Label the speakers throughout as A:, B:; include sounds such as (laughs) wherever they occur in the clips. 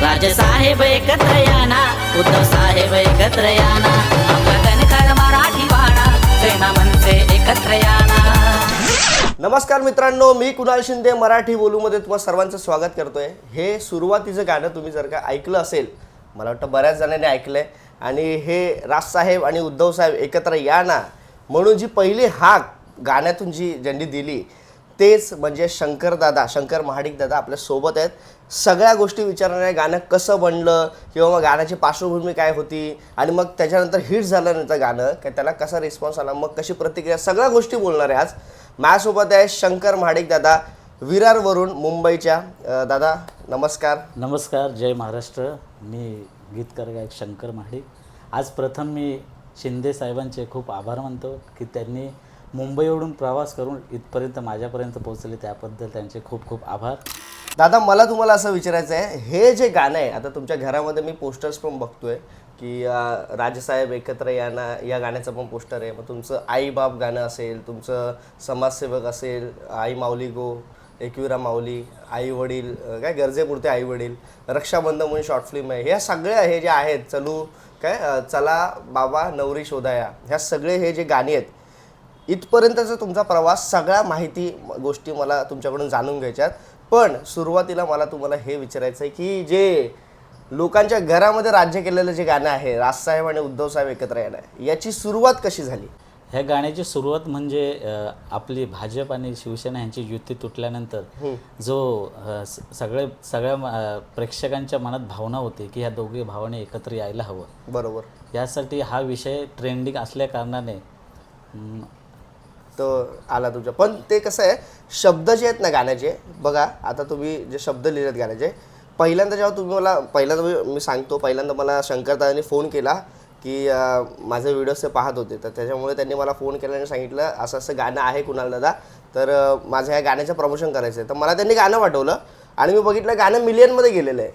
A: राजसाहेब एकत्र याना उद्धव साहेब एकत्र याना आपला कणखर मराठीवाडा सेना मनसे एकत्र याना.
B: नमस्कार मित्रांनो मी कुणाल शिंदे मराठी बोलूमध्ये तुम्हाला सर्वांचं स्वागत करतोय. हे सुरुवातीचं गाणं तुम्ही जर का ऐकलं असेल मला वाटतं बऱ्याच जणांनी ऐकलंय. आणि हे राजसाहेब आणि उद्धव साहेब एकत्र या ना म्हणून जी पहिली हाक गाण्यातून जी ज्यांनी दिली तेच म्हणजे शंकर दादा शंकर महाडिक दादा आपल्यासोबत आहेत. सगळ्या गोष्टी विचारणारे गाणं कसं बनलं किंवा मग गाण्याची पार्श्वभूमी काय होती आणि मग त्याच्यानंतर हिट झालं नंतर गाणं की त्याला कसा रिस्पॉन्स आला मग कशी प्रतिक्रिया सगळ्या गोष्टी बोलणार आहे आज. माझ्यासोबत आहे शंकर महाडिक दादा विरारवरून मुंबईच्या. दादा नमस्कार.
C: नमस्कार जय महाराष्ट्र. मी गीतकार गायक शंकर महाडिक. आज प्रथम मी शिंदे साहेबांचे खूप आभार मानतो की त्यांनी मुंबईवरून प्रवास करून इथपर्यंत माझ्यापर्यंत पोहोचले त्याबद्दल त्यांचे खूप खूप आभार.
B: दादा मला तुम्हाला असं विचारायचं आहे हे जे गाणं आहे आता तुमच्या घरामध्ये मी पोस्टर्स पण बघतोय की राजसाहेब एकत्र या ना या गाण्याचं पण पोस्टर आहे. मग तुमचं आई बाप गाणं असेल तुमचं समाजसेवक असेल आई माऊली गो एकविरा माऊली आई वडील काय गरजेपुरते आई वडील रक्षाबंधन म्हणून शॉर्ट फिल्म आहे. ह्या सगळ्या हे जे आहेत चलू काय चला बाबा नवरी शोधाया ह्या सगळे हे जे गाणी आहेत इथपर्यंतचा तुमचा प्रवास सगळ्या माहिती गोष्टी मला तुमच्याकडून जाणून घ्यायच्यात. पण सुरुवातीला मला तुम्हाला हे विचारायचं आहे की जे लोकांच्या घरामध्ये राज्य केलेलं जे गाणं आहे राजसाहेब आणि उद्धव साहेब एकत्र येणं याची सुरुवात कशी झाली?
C: ह्या गाण्याची सुरुवात म्हणजे आपली भाजप आणि शिवसेना यांची युती तुटल्यानंतर जो सगळे सगळ्या प्रेक्षकांच्या मनात भावना होती की ह्या दोघे भावाने एकत्र यायला हवं.
B: बरोबर.
C: यासाठी हा विषय ट्रेंडिंग असल्या कारणाने
B: तो आला तुमच्या. पण ते कसं आहे शब्द जे आहेत ना गाण्याचे बघा आता तुम्ही जे शब्द लिहिलेत गाण्याचे पहिल्यांदा जेव्हा तुम्ही मला पहिल्यांदा मी- सांगतो पहिल्यांदा मला शंकरदादांनी फोन केला की माझे व्हिडिओज ते पाहत होते. तर त्याच्यामुळे त्यांनी मला फोन केला आणि सांगितलं असं असं गाणं आहे कुणाल दादा. तर माझ्या माझं ह्या गाण्याचं प्रमोशन करायचं आहे तर मला त्यांनी गाणं पाठवलं आणि मी बघितलं गाणं मिलियनमध्ये गेलेलं आहे.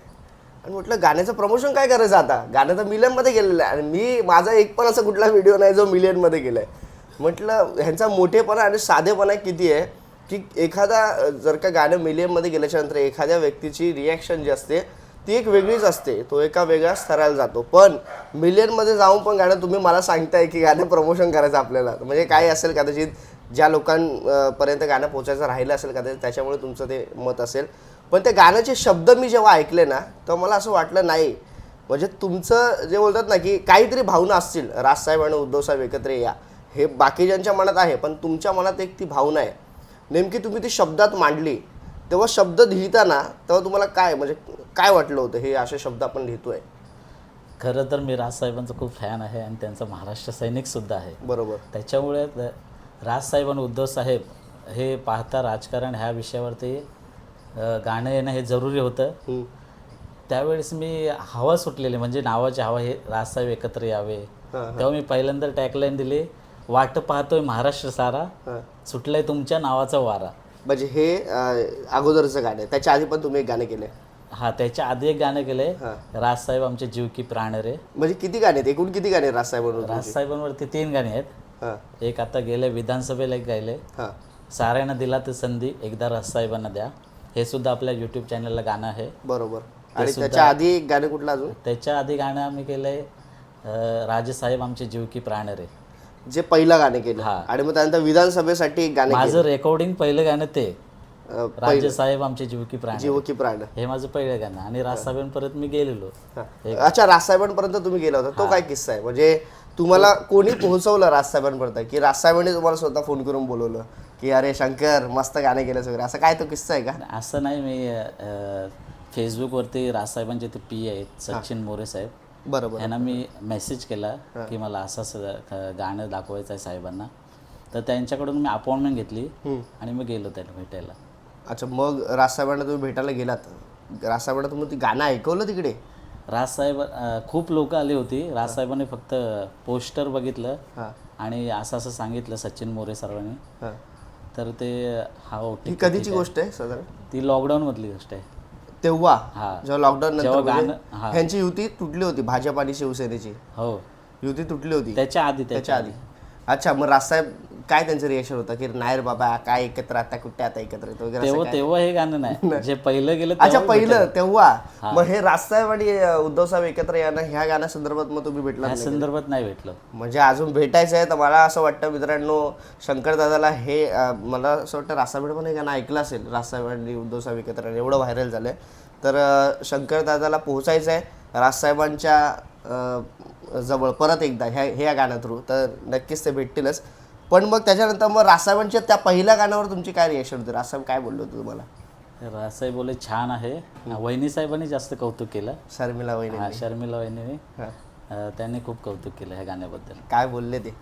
B: आणि म्हटलं गाण्याचं प्रमोशन काय करायचं आता? गाणं तर मिलियनमध्ये गेलेलं आहे. आणि मी माझा एक पण असा कुठला व्हिडिओ नाही जो मिलियनमध्ये गेला आहे म्हटलं ह्यांचा मोठेपणा आणि साधेपणा किती आहे की एखादा जर का गाणं मिलियनमध्ये गेल्याच्यानंतर एखाद्या व्यक्तीची रिॲक्शन जी असते ती एक वेगळीच असते. तो एका वेगळ्या स्तराला जातो. पण मिलियनमध्ये जाऊन पण गाणं तुम्ही मला सांगताय की गाणं प्रमोशन करायचं आपल्याला. म्हणजे काय असेल कदाचित ज्या लोकांपर्यंत गाणं पोचायचं राहिलं असेल कदाचित त्याच्यामुळे तुमचं ते मत असेल. पण ते गाण्याचे शब्द मी जेव्हा ऐकले ना तर मला असं वाटलं नाही म्हणजे तुमचं जे बोलतात ना की काहीतरी भावना असतील राजसाहेब आणि उद्धवसाहेब एकत्र या. हे बाकीच्यांच्या मनात आहे पण तुमच्या मनात एक ती भावना आहे. नेमकी तुम्ही ती शब्दात मांडली तेव्हा शब्द लिहिताना तेव्हा तुम्हाला काय म्हणजे काय वाटलं होतं हे असे शब्द आपण लिहितोय?
C: खरं तर मी राजसाहेबांचा खूप फॅन आहे आणि त्यांचा महाराष्ट्र सैनिकसुद्धा आहे.
B: बरोबर.
C: त्याच्यामुळे राजसाहेब आणि उद्धव साहेब हे पाहता राजकारण ह्या विषयावरती गाणं येणं हे जरुरी होतं. त्यावेळेस मी हवा सुटलेली म्हणजे नावाची हवा हे राजसाहेब एकत्र यावे. तेव्हा मी पहिल्यांदा टॅगलाईन दिली वाट पाहतोय महाराष्ट्र सारा. सुटलाय तुमच्या नावाचा वारा.
B: म्हणजे हे अं, अगोदरचं गाणं आहे. त्याच्या आधी पण तुम्ही एक गाणं केलं
C: हा त्याच्या आधी एक गाणं केलंय. राजसाहेब आमचे जीव की प्राण रे.
B: म्हणजे किती गाणे आहेत? एकूण किती गाणे राजसाहेबांवर
C: राजसाहेबांवरती तीन गाणी आहेत.
B: हां.
C: एक आता गेले विधानसभेला एक गायले
B: हां.
C: साऱ्यांना दिला तर संधी एकदा राजसाहेबांना द्या. हे सुद्धा आपल्या यूट्यूब चॅनलला गाणं आहे.
B: बरोबर. आणि त्याच्या आधी एक गाणं कुठलं अजून?
C: त्याच्या आधी गाणं आम्ही केलंय अं, राजेसाहेब आमचे जीव की प्राण रे.
B: जे पहिलं गाणं केलं.
C: हा.
B: आणि मग त्यानंतर विधानसभेसाठी एक गाणं
C: माझं रेकॉर्डिंग पहिलं गाणं ते.
B: अं,
C: राजेसाहेब आमचे जीव की प्राण
B: जीव की प्राण.
C: हे माझं पहिलं गाणं. आणि राजसाहेबांपर्यंत मी गेलेलो.
B: अच्छा राजसाहेबांपर्यंत तुम्ही गेला होता. तो काय किस्सा आहे? म्हणजे तुम्हाला कोणी पोहोचवलं राजसाहेबांपर्यंत की राजसाहेबांनी तुम्हाला स्वतः फोन करून बोलवलं? की अरे शंकर मस्त गाणे केलं वगैरे. असं काय तो किस्सा आहे का?
C: असं नाही. मी फेसबुकवरती राजसाहेबांचे ते पी आहेत. सचिन मोरे साहेब.
B: बरोबर.
C: यांना मी मेसेज केला की मला असं असं गाणं दाखवायचं आहे साहेबांना. तर त्यांच्याकडून मी अपॉइंटमेंट घेतली आणि मग गेलो त्यांना भेटायला.
B: अच्छा मग राजसाहेबांना तुम्ही भेटायला गेलात. राजसाहेबांना तुम्ही ती गाणं ऐकवलं तिकडे?
C: राजसाहेब खूप लोक आली होती. राजसाहेबांनी फक्त पोस्टर बघितलं आणि असं असं सांगितलं सचिन मोरे सर्वांनी तर ते हा
B: कधीची गोष्ट आहे साधारण?
C: ती लॉकडाऊन मधली गोष्ट आहे.
B: तेव्हा
C: हा.
B: जेव्हा लॉकडाऊन नंतर
C: जेव्हा
B: म्हणजे
C: गाणं- हा.
B: ह्यांची युती तुटली होती भाजप आणि शिवसेनेची.
C: हो.
B: युती तुटली होती.
C: त्याच्या आधी
B: त्याच्या आधी. अच्छा मग राजसाहेब काय त्यांचं रिएक्शन होतं? की नाही रे बाबा काय एकत्र आता कुठे आता एकत्र येतो वगैरे असं
C: तेव्हा
B: काय?
C: तेव्हा हे गाणं नाही. जे पहिलं गेलं
B: अच्छा
C: तेव्हा
B: पहिलं तेव्हा? मग हे राजसाहेब आणि अं, उद्धव साहेब एकत्र येणं ह्या गाण्यासंदर्भात मग तुम्ही भेटला
C: या संदर्भात नाही भेटलं.
B: म्हणजे अजून भेटायचं आहे तर मला असं वाटतं मित्रांनो शंकर दादाला हे अं, मला असं वाटतं रासाबेड पण हे गाणं ऐकलं असेल. राजसाहेब आणि उद्धव साहेब एकत्र आले. एवढं व्हायरल झालंय. तर अं, शंकर दादाला पोहोचायचं आहे राजसाहेबांच्या अं, जवळ परत एकदा ह्या हे या गाण्या थ्रू तर नक्कीच ते भेटतीलच. पण मग त्याच्यानंतर मग राजसाहेबांच्या त्या पहिल्या गाण्यावर तुमची काय रिएक्शन होती? राजसाहेब काय बोललो होते तुम्हाला?
C: रासाई बोले छान आहे. वहिनी साहेबांनी जास्त कौतुक केलं.
B: शर्मिला वहिनी
C: हा शर्मिला वहिनीने.
B: हा.
C: अं, त्यांनी खूप कौतुक केलं ह्या गाण्याबद्दल.
B: काय बोलले ते?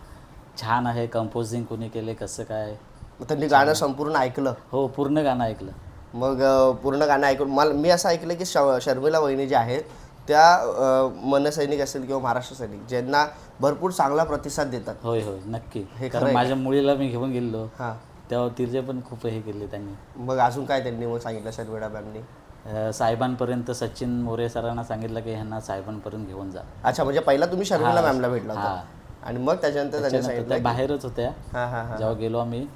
C: छान आहे कंपोजिंग कुणी केले कसं काय?
B: मग त्यांनी गाणं संपूर्ण ऐकलं?
C: हो पूर्ण गाणं ऐकलं.
B: मग अ, पूर्ण गाणं ऐकून मला मी असं ऐकलं की श शर्मिला वहिनी ज्या आहेत त्या मनसैनिक असेल किंवा महाराष्ट्र सैनिक ज्यांना भरपूर चांगला प्रतिसाद देतात.
C: होय होय नक्की.
B: हे
C: कारण माझ्या मुलीला मी घेऊन गेलो
B: हां.
C: तेव्हा तिचे पण खूप हे केले त्यांनी.
B: मग अजून काय त्यांनी मग सांगितलं शर्मिला मॅमनी?
C: अं, साहेबांपर्यंत सचिन मोरे सरांना सांगितलं की ह्यांना साहेबांपर्यंत घेऊन जा.
B: अच्छा म्हणजे पहिला तुम्ही शर्मिला मॅमला भेटला होता. आणि मग त्याच्यानंतर त्यांनी
C: त्याच्यानंतर त्या बाहेरच होत्या.
B: हां हां हां.
C: जेव्हा गेलो आम्ही.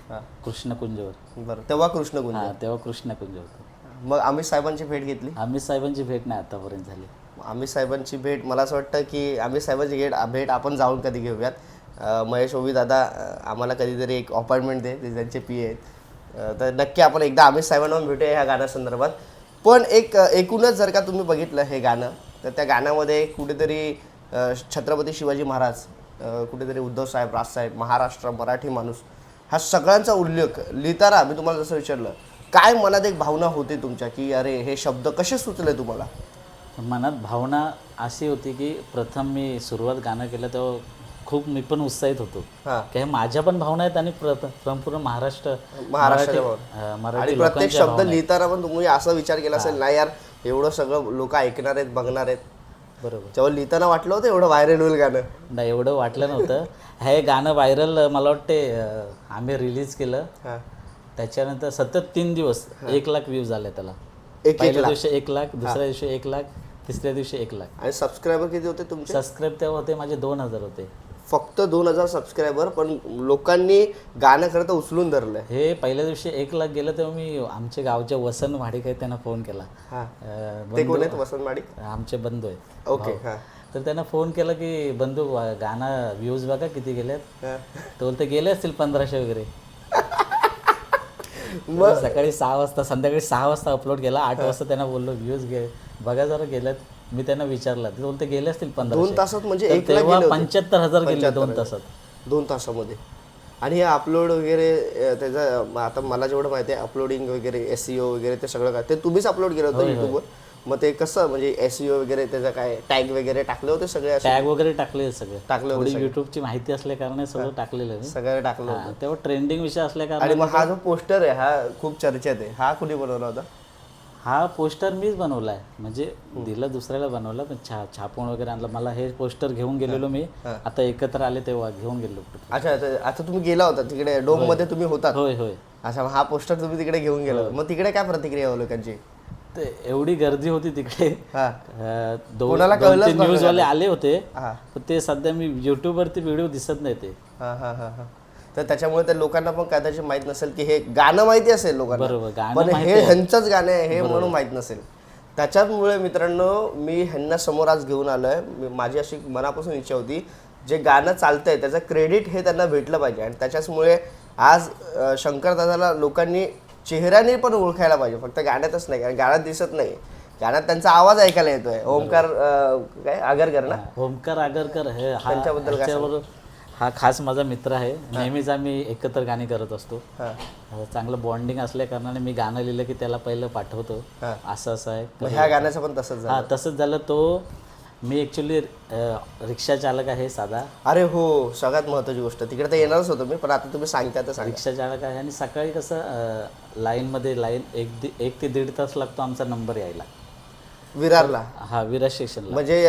C: कृष्णकुंजवर.
B: बरं तेव्हा कृष्णकुंज.
C: हा तेव्हा कृष्णकुंज होतं.
B: मग अमित साहेबांची भेट घेतली?
C: अमित साहेबांची भेट नाही आतापर्यंत झाली.
B: आम्ही साहेबांची भेट मला असं वाटतं की आम्ही साहेबांची भेट भेट आपण जाऊन कधी घेऊयात. महेश ओवी दादा आम्हाला कधीतरी एक अपॉइंटमेंट दे ते त्यांचे पी आहेत. तर नक्की आपण एकदा आम्ही साहेबांना भेटूया ह्या गाण्यासंदर्भात पण एक एकूणच जर का तुम्ही बघितलं हे गाणं तर त्या गाण्यामध्ये कुठेतरी छत्रपती शिवाजी महाराज कुठेतरी उद्धव साहेब राजसाहेब महाराष्ट्र मराठी माणूस हा सगळ्यांचा उल्लेख लिहिताना मी तुम्हाला जसं विचारलं काय मनात एक भावना होती तुमच्या की अरे हे शब्द कसे सुचले तुम्हाला?
C: मनात भावना अशी होती की प्रथम मी सुरुवात गाणं केलं तेव्हा खूप मी पण उत्साहित होतो.
B: हां.
C: की हे माझ्या पण भावना आहेत आणि प्र- संपूर्ण महाराष्ट्र
B: महाराष्ट्राच्या
C: मराठी-
B: भावना.
C: अं, मराठी
B: आणि प्रत्येक
C: लोकांच्या
B: शब्द
C: भावना आहेत.
B: लिहिताना पण तुम्ही असा विचार केला असेल नाही यार एवढं सगळं लोक ऐकणार आहेत बघणार आहेत.
C: बरोबर.
B: जेव्हा लिहिताना वाटलं होतं एवढं व्हायरल होईल गाणं.
C: नाही एवढं वाटलं नव्हतं. (laughs) हे गाणं व्हायरल मला वाटते अं, आम्ही रिलीज केलं.
B: हा.
C: त्याच्यानंतर सतत तीन दिवस एक लाख व्ह्यूज आले त्याला.
B: एक एक
C: पहिल्या
B: लाख.
C: दिवशी एक लाख दुसऱ्या दिवशी एक लाख तिसऱ्या दिवशी एक लाख.
B: आणि सबस्क्रायबर किती होते तुमचे?
C: सबस्क्राईब तेव्हा होते माझे दोन हजार होते.
B: फक्त दोन हजार सबस्क्रायबर पण लोकांनी गाणं खरं तर उचलून धरलंय.
C: हे पहिल्या दिवशी एक लाख गेलं तेव्हा मी आमच्या गावच्या वसंत महाडिक आहेत त्यांना फोन केला.
B: हा.
C: अं,
B: ते कोण आहेत वसंत माडिक?
C: आमचे बंधू आहेत.
B: ओके हा.
C: तर त्यांना फोन केला की बंधू वा- गाणं व्ह्यूज बघा किती गेलेत.
B: हा.
C: तर बोलते गेले असतील पंधराशे वगैरे. (laughs) मग (laughs) सकाळी सहा वाजता संध्याकाळी सहा वाजता अपलोड केला आठ वाजता त्यांना बोललो व्ह्यूज गे बघा जरा गेल्यात मी त्यांना विचारलं. ते बोलते गेले असतील पंधराशे.
B: दोन तासात म्हणजे
C: तर तेव्हा
B: गेले होते.
C: पंच्याहत्तर हजार गेले दोन तासात.
B: दोन तासामध्ये. आणि हे अपलोड वगैरे अं, त्याचं आता मला जेवढं माहिती आहे अपलोडिंग वगैरे एस वगैरे ते सगळं काय ते तुम्हीच अपलोड केलं होतं युट्यूबवर मग ते कसं म्हणजे एस वगैरे त्याचं काय टॅग वगैरे टाकले होते सगळे असे?
C: टॅग वगैरे टाकले सगळे.
B: टाकले होते
C: युट्यूबची माहिती असल्या कारणाने सगळं टाकलेलं मी.
B: सगळे टाकलं होतं.
C: हा, तेव्हा ट्रेंडिंग विषय असल्या
B: आणि
C: कारणाने
B: मग हा जो पोस्टर आहे हा खूप चर्चेत आहे. हा कुणी बनवला होता?
C: हा पोस्टर मीच बनवलाय. म्हणजे दिला दुसऱ्याला बनवला पण छा छापून वगैरे आणलं. मला हे पोस्टर घेऊन गेलेलो मी. आता एकत्र आले तेव्हा घेऊन गेलो
B: अच्छा आता आता तुम्ही गेला होता तिकडे डोममध्ये तुम्ही होतात.
C: होय होय.
B: अच्छा मग हा पोस्टर तुम्ही तिकडे घेऊन गेला होता. मग तिकडे काय प्रतिक्रिया आहे लोकांची?
C: ते एवढी गर्दी होती तिकडे.
B: हा. कोणाला
C: न्यूज वाले आले होते.
B: हा.
C: पण ते सध्या मी YouTube वरती व्हिडिओ दिसत नाही ते.
B: हा हा हा हा. तर त्याच्यामुळे त्या लोकांना पण कदाचित माहीत नसेल की हे गाणं माहिती असेल लोकांना.
C: बरोबर
B: पण हे. ह्यांचंच गाणं आहे हे म्हणून माहीत नसेल. त्याच्यामुळे मित्रांनो मी ह्यांना समोर आज घेऊन आलोय. माझी अशी मनापासून इच्छा होती जे गाणं चालतंय त्याचं क्रेडिट हे त्यांना भेटलं पाहिजे. आणि त्याच्याचमुळे आज शंकर दादाला लोकांनी चेहऱ्याने पण ओळखायला पाहिजे फक्त गाण्यातच नाही कारण गाण्यात दिसत नाही. गाण्यात त्यांचा आवाज ऐकायला येतोय. ओमकार अं, काय? आगरकर ना?
C: ओमकार आगरकर हे हा
B: त्यांच्याबद्दल काय
C: ह्याच्यावर हा खास माझा मित्र आहे. नेहमीच आम्ही एकत्र गाणी करत असतो.
B: हा.
C: अं, चांगलं बॉन्डिंग असल्या कारणाने मी गाणं लिहिलं की त्याला पहिलं पाठवतो.
B: हा.
C: असं असं आहे.
B: मग ह्या गाण्याचं पण तसंच झालं.
C: हा तसंच झालं. तो मी ॲक्च्युली रिक्षा चालक आहे साधा.
B: अरे हो सगळ्यात महत्वाची गोष्ट. तिकडे तर येणारच होतो मी पण आता तुम्ही सांगता तर सांगा.
C: रिक्षा चालक आहे आणि सकाळी कसं लाईनमध्ये लाईन एक दि एक ते दीड तास लागतो आमचा नंबर यायला.
B: विरारला?
C: हा विराज स्टेशनला
B: म्हणजे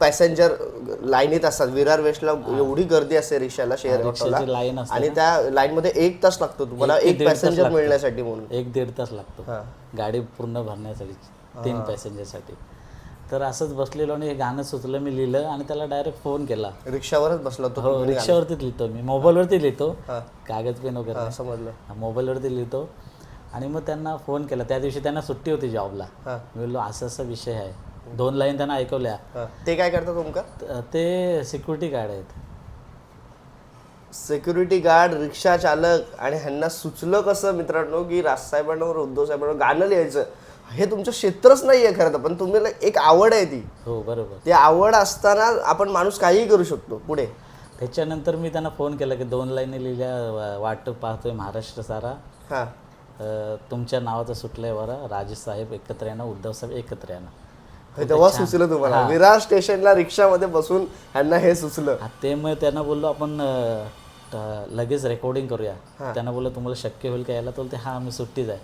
B: पॅसेंजर लाईनीत असतात. विरार वेस्टला एवढी गर्दी असते रिक्षाला शेअर ऑटोला
C: रिक्षाची लाईन असते
B: आणि त्या लाईन मध्ये एक तास लागतो तुम्हाला
C: एक ते
B: एक
C: दीड तास
B: पॅसेंजर
C: लागतो.
B: मिळण्यासाठी म्हणून.
C: एक दीड तास लागतो.
B: हा.
C: गाडी पूर्ण भरण्यासाठी तीन पॅसेंजरसाठी तर असंच बसलेलो आणि हे गाणं सुचलं मी लिहिलं आणि त्याला डायरेक्ट फोन केला.
B: रिक्षावरच बसला होतो
C: हो रिक्षावरतीच लिहितो मी. मोबाईलवरती लिहितो.
B: हा.
C: कागद पेन वगैरे.
B: हा. समजलं.
C: हा, मोबाईलवरती लिहितो. आणि मग त्यांना फोन केला. त्या दिवशी त्यांना सुट्टी होती जॉबला
B: हा.
C: मी बोललो असं असं विषय आहे. दोन लाईन त्यांना ऐकवल्या.
B: हा. ते काय करतात तुमका
C: त- ते सिक्युरिटी गार्ड आहेत.
B: सिक्युरिटी गार्ड रिक्षा चालक आणि ह्यांना सुचलं कसं मित्रांनो की राजसाहेबांवर उद्धव साहेबांवर गाणं लिहायचं. हे तुमचं क्षेत्रच नाही आहे खरं तर पण तुम्हाला एक आवड आहे ती.
C: हो बरोबर.
B: ती आवड असताना आपण माणूस काहीही करू शकतो पुढे.
C: त्याच्यानंतर मी त्यांना फोन केला की दोन लाईनी लिहिल्या वाट पाहतोय महाराष्ट्र सारा.
B: हां.
C: अ, तुमच्या नावाचं सुटलंय बरं राजेसाहेब एकत्र येणं उद्धव साहेब एकत्र येणं.
B: हे तेव्हा सुचलं तुम्हाला. विरार स्टेशनला रिक्षामध्ये बसून ह्यांना हे सुचलं.
C: हा, ते मग त्यांना बोललो आपण अ, लगेच रेकॉर्डिंग करूया. त्यांना बोललो तुम्हाला शक्य होईल का यायला? तर बोलते हा मी सुट्टीच आहे.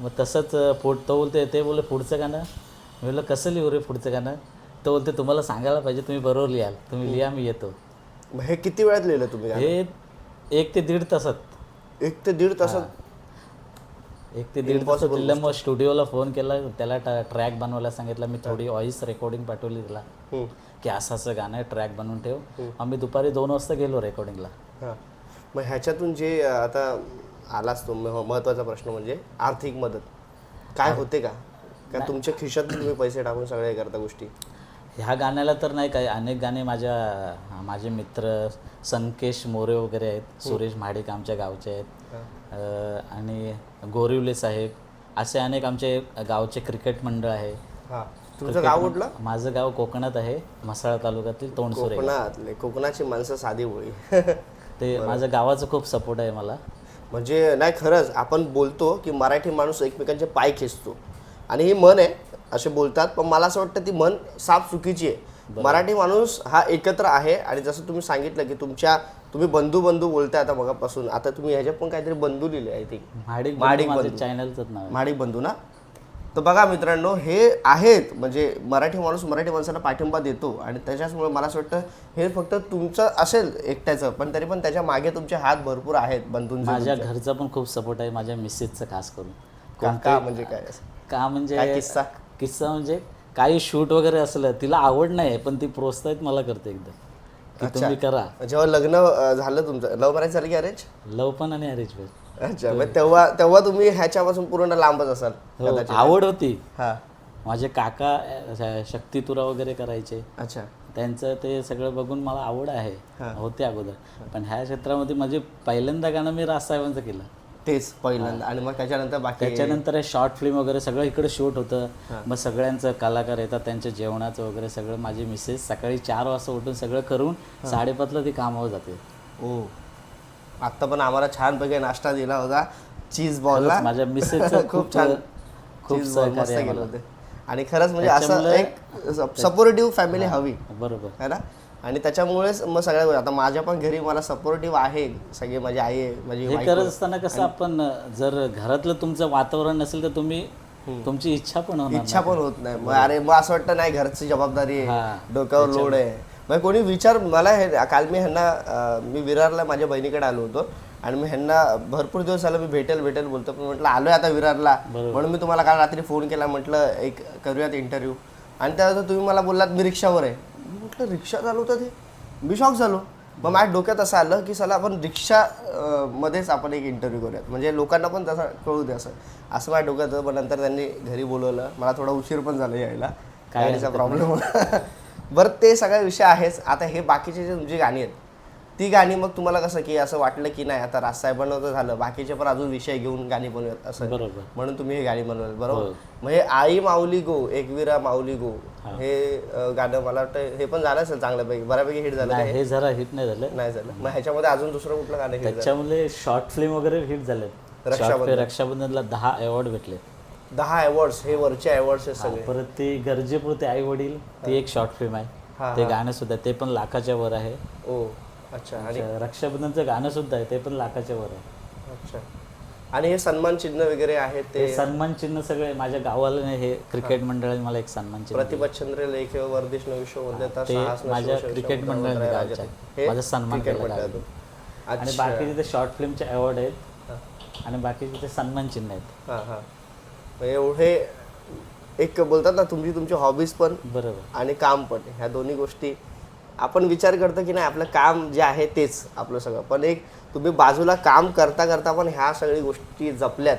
C: मग तसंच पुढ तो बोलते ते बोलले पुढचं गाणं. मी बोललं कसं लिहू रे पुढचं गाणं? तो बोलते तुम्हाला सांगायला पाहिजे तुम्ही बरोबर लिहाल. तुम्ही लिहा मी येतो.
B: मग हे किती वेळात लिहिलं तुम्ही गाणं?
C: हे एक ते दीड तासात.
B: एक ते दीड तासात?
C: एक ते दीड तासात लिहिलं मग स्टुडिओला फोन केला त्याला ट्रॅक बनवायला सांगितलं मी थोडी व्हॉइस रेकॉर्डिंग पाठवली
B: हम्म.
C: की असं असं गाणं आहे ट्रॅक बनवून ठेव. आम्ही दुपारी दोन वाजता गेलो रेकॉर्डिंगला
B: हां. मग ह्याच्यातून जे अं, आता आलाच तो. मह- महत्त्वाचा प्रश्न म्हणजे आर्थिक मदत. काय होते का? का तुमच्या खिशातून तुम्ही पैसे टाकून सगळ्या हे करता गोष्टी?
C: ह्या गाण्याला तर नाही काय अनेक गाणे माझ्या माझे मित्र संकेश मोरे वगैरे आहेत सुरेश महाडिक आमच्या गावचे आहेत. आणि गोरिवले साहेब असे अनेक आमचे गावचे क्रिकेट मंडळ आहे.
B: हां. तुमचं गाव कुठलं?
C: माझं गाव कोकणात आहे म्हसाळा तालुक्यातील तोंडसुरे.
B: कोकणातले. कोकणाची माणसं साधी होळी
C: ते (laughs) माझ्या गावाचं खूप सपोर्ट आहे मला.
B: म्हणजे नाही खरंच आपण बोलतो की मराठी माणूस एकमेकांचे पाय खेचतो. आणि ही मन आहे असे बोलतात पण मला असं वाटतं ती मन साफ चुकीची आहे. मराठी माणूस हा एकत्र आहे आणि जसं तुम्ही सांगितलं की तुमच्या तुम्ही बंधू बंधू बोलताय आता मगापासून आता तुम्ही ह्याच्यात पण काहीतरी बंधू लिहिले आय थिंक
C: महाडिक
B: महाडिक
C: माझं
B: बंधू.
C: चॅनलचंच नाव आहे.
B: माडिक बंधू ना? तर बघा मित्रांनो हे आहेत म्हणजे मराठी माणूस मराठी माणसाला पाठिंबा देतो आणि त्याच्याचमुळे मला असं वाटतं हे फक्त तुमचं असेल एकट्याचं पण तरी पण त्याच्यामागे तुमचे हात भरपूर आहेत बंधूंचे
C: माझ्या घरचा पण खूप सपोर्ट आहे माझ्या मिसेसचं खास करून.
B: का- म्हणजे काय?
C: का
B: काय
C: म्हणजे
B: किस्सा?
C: किस्सा म्हणजे काही शूट वगैरे असलं तिला आवड नाही पण ती प्रोत्साहित मला करते एकदम. तुम्ही करा.
B: जेव्हा लग्न झालं तुमचं लव्ह मॅरेज झालं की अरेंज
C: लव पण आणि अरेंज पण
B: अच्छा मग तेव्हा तेव्हा तुम्ही ह्याच्यापासून पूर्ण लांबच असाल
C: हो आवड होती.
B: हा.
C: माझे काका अ, शक्तितुरा वगैरे करायचे.
B: अच्छा.
C: त्यांचं ते सगळं बघून मला आवड आहे. होते अगोदर. पण ह्या क्षेत्रामध्ये म्हणजे पहिल्यांदा गाणं मी राजसाहेबांचं केलं.
B: तेच पहिल्यांदा. आणि मग त्याच्यानंतर बाकी
C: त्याच्यानंतर हे शॉर्ट फिल्म वगैरे सगळं इकडे शूट होतं. मग सगळ्यांचं कलाकार येतात त्यांच्या जेवणाचं वगैरे सगळं माझी मिसेस सकाळी चार वाजता उठून सगळं करून साडेपाचला ती कामावर जाते.
B: ओ. आता पण आम्हाला छानपैकी नाश्ता दिला होता. चीज बॉलला
C: माझ्या मिसेसचं (laughs) खूप
B: छान.
C: खूप
B: मस्त केले. होते. आणि खरंच म्हणजे असं एक सपोर्टिव्ह फॅमिली हवी.
C: बरोबर.
B: है ना? आणि त्याच्यामुळेच मग सगळ्या गोष्टी- आता माझ्या पण घरी मला सपोर्टिव्ह आहे. सगळे माझी आई आहे माझी
C: हे. करत असताना कसं आपण जर घरातलं तुमचं वातावरण नसेल तर तुम्ही तुमची इच्छा पण
B: इच्छा पण होत नाही. मग अरे मग असं वाटतं नाही घरची जबाबदारी आहे. डोक्यावर लोड आहे. मग कोणी विचार मला हे काल मी ह्यांना मी विरारला माझ्या बहिणीकडे आलो होतो आणि मी ह्यांना भरपूर दिवस झालं मी भेटेल भेटेल बोलतो. पण म्हटलं आलोय आता विरारला. म्हणून मी तुम्हाला काल रात्री फोन केला म्हटलं एक करूयात इंटरव्ह्यू आणि त्यानंतर तुम्ही मला बोललात मी रिक्षावर आहे. मी म्हटलं रिक्षा चालवतं ते मी शॉक झालो. मग माझ्या डोक्यात असं आलं की चला आपण रिक्षा मध्येच आपण एक इंटरव्ह्यू करूयात. म्हणजे लोकांना पण तसं कळू दे असं. असं माझ्या डोक्यात होतं. पण नंतर त्यांनी घरी बोलवलं. मला थोडा उशीर पण झाला यायला. गाडीचा प्रॉब्लेम होता बरं ते सगळा विषय आहेच. आता हे बाकीचे जे तुमची गाणी आहेत ती गाणी मग तुम्हाला कसं की असं वाटलं की नाही आता राजसाहेबांना तर झालं बाकीचे पण अजून विषय घेऊन गाणी बनवत असं.
C: बरोबर.
B: म्हणून तुम्ही हे गाणी बनवलं बरोबर? हे. आई माऊली गो एकविरा माऊली गो हे. अं, गाणं मला वाटतं हे पण झालं असेल चांगल्यापैकी बऱ्यापैकी हिट झालं
C: नाही हे जरा हिट नाही झालं.
B: नाही झालं. मग ह्याच्यामध्ये अजून दुसरं कुठलं गाणं हिट
C: त्याच्यामुळे शॉर्ट फिल्म वगैरे हिट झाले
B: रक्षाबंधन.
C: रक्षाबंधनला दहा अवॉर्ड भेटले
B: दहा अवॉर्ड्स हे वरचे अवॉर्ड्स आहेत सगळे.
C: परत ते गरजेपुरते आई वडील ती एक शॉर्ट फिल्म आहे. ते गाणं सुद्धा ते पण लाखाच्या वर आहे.
B: ओ अच्छा. आणि
C: रक्षाबंधनचं गाणं सुद्धा आहे ते पण लाखाच्या वर आहे.
B: अच्छा. आणि हे सन्मान चिन्ह वगैरे आहेत ते?
C: ते सन्मान चिन्ह सगळे माझ्या गावाला नाही, हे क्रिकेट मंडळाने मला एक सन्मान चिन्ह
B: लेख वर्धिष्ण विश्ववंद्यता
C: ते
B: साहस नशो
C: माझ्या क्रिकेट मंडळाने.
B: हे
C: माझा सन्मान केला. आणि
B: अच्छा.
C: बाकी तिथे शॉर्ट फिल्मचे अवॉर्ड आहेत आणि बाकी तिथे सन्मान चिन्ह आहेत.
B: हां हां. एवढे एक बोलतात ना तुमची तुमची हॉबीज पण
C: बरोबर.
B: आणि काम पण ह्या दोन्ही गोष्टी आपण विचार करतो की नाही आपलं काम जे आहे तेच आपलं सगळं. पण एक तुम्ही बाजूला काम करता करता पण ह्या सगळी गोष्टी जपल्यात.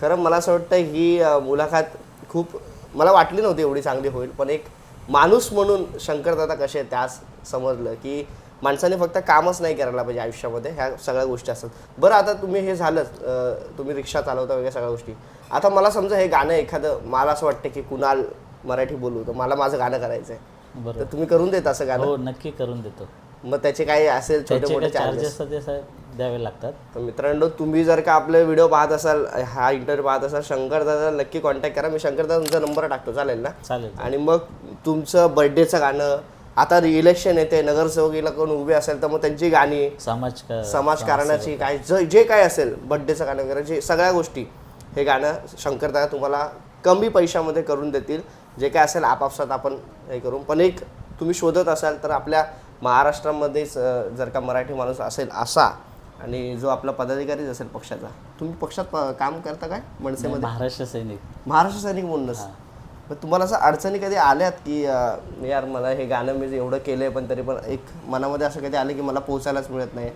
B: खरं मला असं वाटतं ही अं, मुलाखत खूप मला वाटली नव्हती एवढी चांगली होईल पण एक माणूस म्हणून शंकरदादा कसे आहेत त्यास समजलं की माणसाने फक्त कामच नाही करायला पाहिजे आयुष्यामध्ये ह्या सगळ्या गोष्टी असतात. बरं आता तुम्ही हे झालंच तुम्ही रिक्षा चालवता वगैरे सगळ्या गोष्टी. आता मला समजा हे गाणं एखादं मला असं वाटतं की कुणाल मराठी बोलू तर मला माझं गाणं करायचं आहे तर
C: बरोबर
B: तुम्ही करून देता असं गाणं?
C: हो नक्की करून देतो.
B: मग त्याचे काही असेल छोटे मोठे चार्जेस
C: द्यावे लागतात.
B: तर मित्रांनो तुम्ही जर का आपले व्हिडिओ पाहत असाल हा इंटरव्ह्यू पाहत असाल शंकरदादा नक्की कॉन्टॅक्ट करा. मी शंकरदादा तुमचा नंबर टाकतो चालेल ना?
C: चालेल
B: आणि मग तुमचं बर्थडेचं गाणं आता इलेक्शन येते नगरसेवकीला कोण उभे असेल तर मग त्यांची गाणी
C: समाज
B: समाजकारणाची काय ज जे काय असेल बड्डेचं गाणं वगैरे जे सगळ्या गोष्टी हे गाणं शंकरदादा तुम्हाला कमी पैशामध्ये करून देतील. जे काय असेल आपापसात आपण हे करू. पण एक तुम्ही शोधत असाल तर आपल्या महाराष्ट्रामध्येच जर का मराठी माणूस असेल असा आणि जो आपला पदाधिकारीच असेल पक्षाचा तुम्ही पक्षात काम करता काय? मनसेमध्ये?
C: महाराष्ट्र सैनिक.
B: महाराष्ट्र सैनिक म्हणूनच. मग तुम्हाला असं अडचणी कधी आल्यात की अं, यार मला हे गाणं मी एवढं केलंय पण तरी पण एक मनामध्ये असं कधी आलं की मला पोचायलाच मिळत नाही?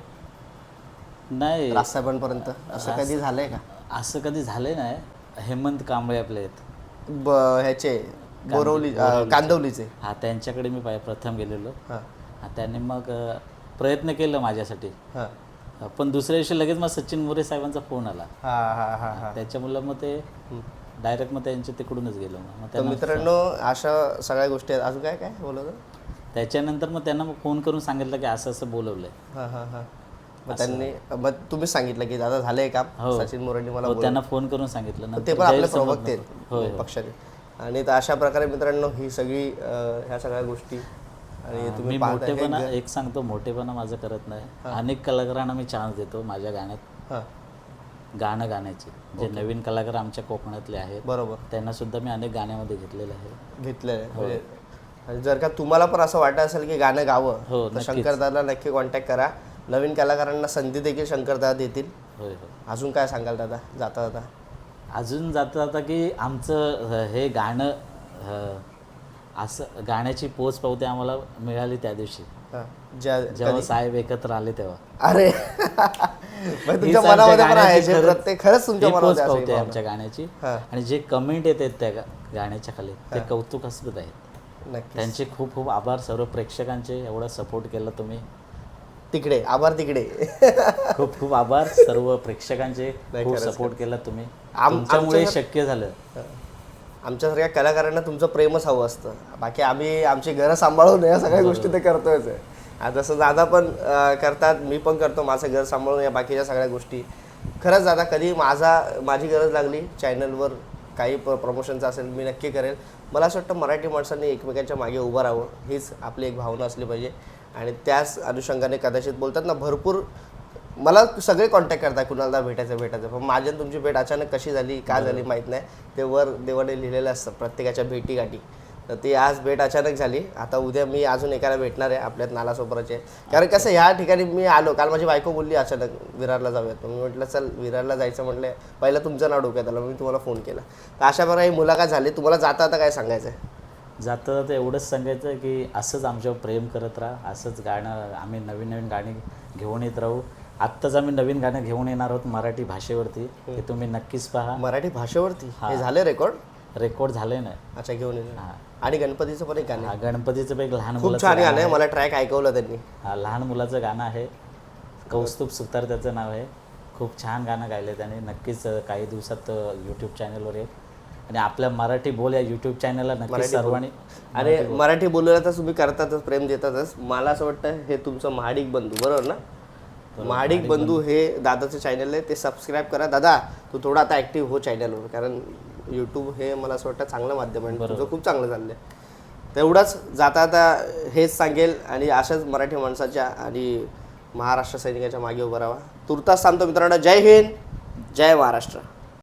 C: नाही.
B: राजसाहेबांपर्यंत असं कधी झालंय का?
C: असं कधी झालंय नाही. हेमंत कांबळे आपले आहेत.
B: ब ह्याचे बोरवली अं, कांदवलीचे
C: हा त्यांच्याकडे मी पाय- प्रथम गेलेलो.
B: हां.
C: हा त्यांनी मग अ, प्रयत्न केलं माझ्यासाठी.
B: हां.
C: पण दुसऱ्या दिवशी लगेच मग सचिन मोरे साहेबांचा फोन आला.
B: हां हां हां हां.
C: त्याच्यामुळं मग ते डायरेक्ट मग त्यांच्या तिकडूनच गेलो मग.
B: तर
C: त्यांना
B: मित्रांनो अशा सगळ्या गोष्टी आहेत. अजून काय काय बोलत?
C: त्याच्यानंतर मग त्यांना मग फोन करून सांगितलं की असं असं बोलवलंय.
B: हां हां हां. मग त्यांनी मग तुम्हीच सांगितलं की दादा झालंय काम.
C: हो.
B: सचिन मोरेंनी मला
C: हो,
B: बोलवलं.
C: त्यांना फोन करून सांगितलं.
B: तर
C: नंतर
B: ते पण आपले
C: गैरसमज
B: प्रवक्ते
C: नको. होय
B: आहेत पक्षाचे. आणि तर अशा प्रकारे मित्रांनो ही सगळी अं, ह्या सगळ्या गोष्टी. आणि
C: मी
B: तुम्ही पाहताय हे
C: मोठेपणा एक सांगतो मोठेपणा माझं करत नाही. अनेक कलाकारांना मी चान्स देतो माझ्या गाण्यात.
B: हां.
C: गाणं गाण्याचे. जे नवीन कलाकार आमच्या कोकणातले आहेत
B: बरोबर.
C: त्यांना सुद्धा मी अनेक गाण्यामध्ये घेतलेलं आहे.
B: घेतलंय. म्हणजे आणि जर का तुम्हाला पण असं वाटत असेल की गाणं गावं
C: हो,
B: तर शंकरदाला नक्की कॉन्टॅक्ट करा. नवीन कलाकारांना संधी देखील शंकरदादा देतील.
C: होय होय.
B: अजून काय सांगाल दादा? जाता जाता.
C: अजून जाता जाता की आमचं हे गाणं असं गाण्याची पोच पावते आम्हाला मिळाली त्या दिवशी.
B: हां. ज्या
C: जेव्हा साहेब एकत्र आले तेव्हा.
B: अरे! (laughs)
C: हीच
B: तुमच्या मनामध्ये पण आहे जे
C: खरंच-
B: प्रत्येक खरंच तुमच्या मनामध्ये असेल.
C: आमच्या गाण्याची. आणि जे कमेंट येत आहेत त्या गाण्याच्या खाली ते कौतुकास्पद आहेत. त्यांचे खूप खूप आभार. सर्व प्रेक्षकांचे एवढा सपोर्ट केला तुम्ही.
B: तिकडे आभार तिकडे.
C: खूप खूप आभार. (laughs) सर्व प्रेक्षकांचे खूप सपोर्ट केला तुम्ही.
B: आम-
C: तुमच्यामुळे
B: आमच्या-
C: शक्य झालं.
B: आमच्यासारख्या कलाकारांना तुमचं प्रेमच हवं असतं. बाकी आम्ही आमची घरं सांभाळून या सगळ्या गोष्टी ते करतोयच आहे. जसं दादा पण करतात मी पण करतो माझं घर सांभाळून या बाकीच्या सगळ्या गोष्टी. खरंच दादा कधी माझा माझी गरज लागली चॅनलवर काही प प्रमोशनचं असेल मी नक्की करेल. मला असं वाटतं मराठी माणसांनी एकमेकांच्या मागे उभं राहावं हीच आपली एक भावना असली पाहिजे. आणि त्याच अनुषंगाने कदाचित बोलतात ना भरपूर मला सगळे कॉन्टॅक्ट करतात कुणाला भेटायचं भेटायचं. पण माझ्या तुमची भेट अचानक कशी झाली का झाली माहीत नाही. ते वर देवाने लिहिलेलं असतं प्रत्येकाच्या भेटी गाठी तर ती आज भेट अचानक झाली. आता उद्या मी अजून एकाला भेटणार आहे आपल्यात नालासोपराचे. कारण कसं ह्या ठिकाणी मी आलो काल माझी बायको बोलली अचानक विरारला जाऊयात. मी म्हटलं चल विरारला जायचं म्हटलं पहिलं तुमचं नाव डोक्यात आलं मी तुम्हाला फोन केला. तर अशा प्रकारे ही मुलाखत झाली. तुम्हाला जाता आता काय सांगायचं आहे
C: जाता जाता एवढंच सांगायचं की असंच आमच्यावर प्रेम करत राहा असंच गाणं आम्ही नवीन नवीन गाणी घेऊन येत राहू. आत्ताच आम्ही नवीन गाणं घेऊन येणार आहोत मराठी भाषेवरती. ते तुम्ही नक्कीच पहा.
B: मराठी भाषेवरती? हे झाले रेकॉर्ड
C: रेकॉर्ड झाले ना.
B: अच्छा घेऊन
C: हा.
B: आणि गणपतीचं पण एक गाणं आहे.
C: हा, गणपतीचं पण एक लहान
B: खूप
C: मुलाचं
B: छान
C: गाणं
B: आहे. मला ट्रॅक ऐकवलं त्यांनी.
C: हा, लहान मुलाचं गाणं आहे. कौस्तुभ सुतार त्याचं नाव आहे. खूप छान गाणं गायलं त्याने. नक्कीच अं, काही दिवसात यूट्यूब चॅनलवर येईल. आणि आपल्या मराठी बोल या यूट्यूब चॅनलला नक्कीच. सर्वांनी
B: आणि मराठी बोलायला तर तुम्ही करतातच प्रेम देतातच. मला असं वाटतं हे तुमचं महाडिक बंधू बरोबर ना? महाडिक बंधू हे दादाचं चॅनल आहे. ते सबस्क्राईब करा. दादा तू थोडा आता ॲक्टिव्ह हो चॅनलवर कारण यूट्यूब हे मला असं वाटतं चांगलं माध्यम आहे तुझं खूप चांगलं चाललं आहे तेवढंच जाता आता हेच सांगेल आणि अशाच मराठी माणसाच्या आणि महाराष्ट्र सैनिकाच्या मागे उभं राहा. तुर्तास सांगतो मित्रांनो. जय हिंद जय महाराष्ट्र.